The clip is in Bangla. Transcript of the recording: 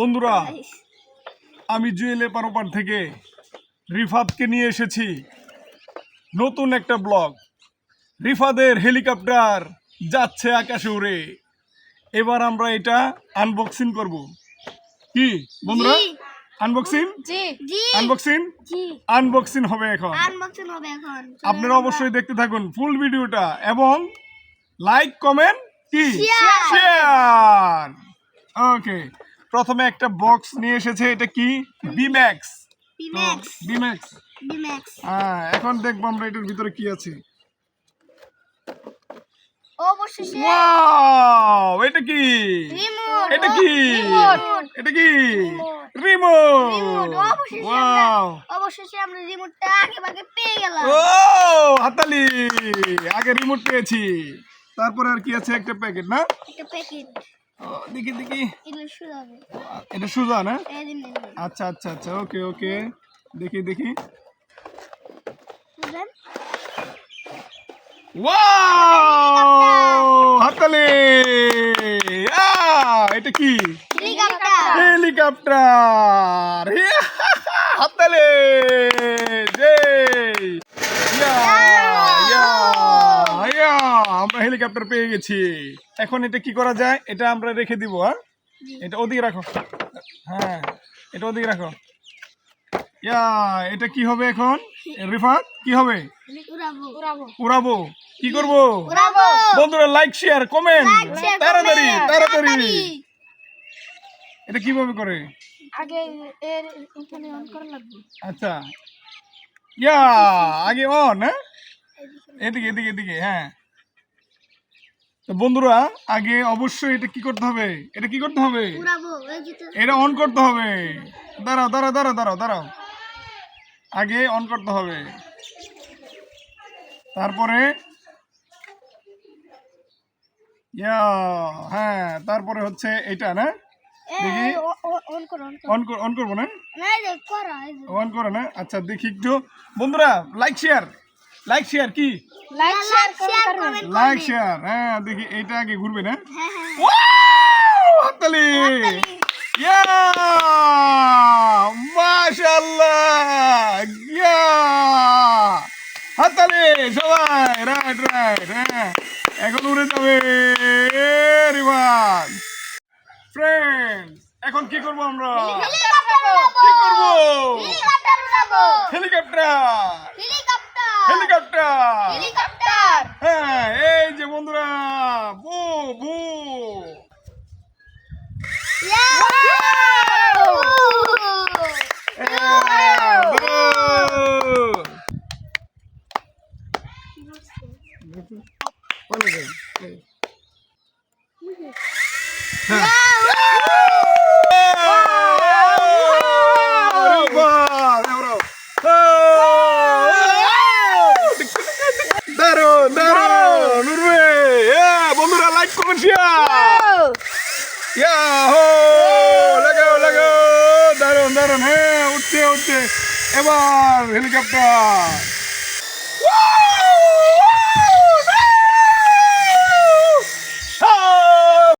বন্ধুরা আমি জুয়েল পারোপার থেকে রিফাতকে নিয়ে এসেছি নতুন একটা ব্লগ। রিফাদের হেলিকপ্টার যাচ্ছে আকাশে উড়ে। এবার আমরা এটা আনবক্সিং করব। কি বন্ধুরা? আনবক্সিং জি। জি। আনবক্সিং আনবক্সিং হবে এখন। আনবক্সিং হবে এখন। আপনারা অবশ্যই দেখতে থাকুন ফুল ভিডিওটা এবং লাইক কমেন্ট কি? শেয়ার ওকে প্রথমে একটা বক্স নিয়ে এসেছে এটা কি? বিম্যাক্স বিম্যাক্স বিম্যাক্স হ্যাঁ এখন দেখব আমরা এটার ভিতরে কি আছে। ওয়াও এটা কি? এটা কি? এটা কি? রিমোট ওয়াও অবশেষে আমরা রিমোটটা আগে ভাগে পেয়ে গেলাম। ও হাতালি আগে রিমোট পেয়েছি। তারপরে আর কি আছে? একটা প্যাকেট না? একটা প্যাকেট দেখি দেখি। এটা সুজা না। আচ্ছা আচ্ছা আচ্ছা ওকে ওকে। দেখি দেখি। হাতালে! এটা কি? হেলিকপ্টার হেলিকপ্টার হাতালে জে ইয়া ইয়া ইয়া আমরা হেলিকপ্টার পেয়ে গেছি। এখন এটা কি করা যায়? এটা আমরা রেখে দিব হ্যাঁ? এটা ওদিকে রাখো। হ্যাঁ এটা ওদিকে রাখো। ইয়া এটা কি হবে এখন? রিফাত কি হবে? উড়াবো। কি করব? বন্ধুরা লাইক শেয়ার কমেন্ট তাড়াতাড়ি তাড়াতাড়ি। এটা কীভাবে করে? আগে এর এখানে অন করা লাগবে। আচ্ছা। ইয়া আগে অন হ্যাঁ? এদিকে এদিকে এদিকে হ্যাঁ। বন্ধুরা আগে অবশ্যই এটা কি করতে হবে? এটা কি করতে হবে? এটা অন করতে হবে। দাঁড়াও দাঁড়াও দাঁড়াও দাঁড়াও দাঁড়াও। আগে অন করতে হবে। তারপরে হ্যাঁ তারপরে হচ্ছে এটা না? দেখি। অন করো অন করো। অন কর অন করব না? অন করো না? আচ্ছা দেখি একটু। বন্ধুরা লাইক শেয়ার লাইক শেয়ার কি? Like share comment like share হ্যাঁ দেখি এটা আগে ঘুরবে না? হ্যাঁ হ্যাঁ ওয়াও হাততালি! ইয়া মাশাআল্লাহ! ইয়া হাততালি সবাই রাইট রাইট হ্যাঁ। এখন উড়ে যাবে রিভান ফ্রেন্ডস এখন কি করব আমরা? কি করব? হেলিকপ্টার উড়াবো! হেলিকপ্টার হেলিকপ্টার হেলিকপ্টার হেলিকপ্টার হ্যাঁ এই যে বন্ধুরা বু বু হ্যাঁ, ইয়াহো লাগাও লাগাও দারুণ দারুণ হ্যাঁ উঠছে উঠছে এবার হেলিকপ্টার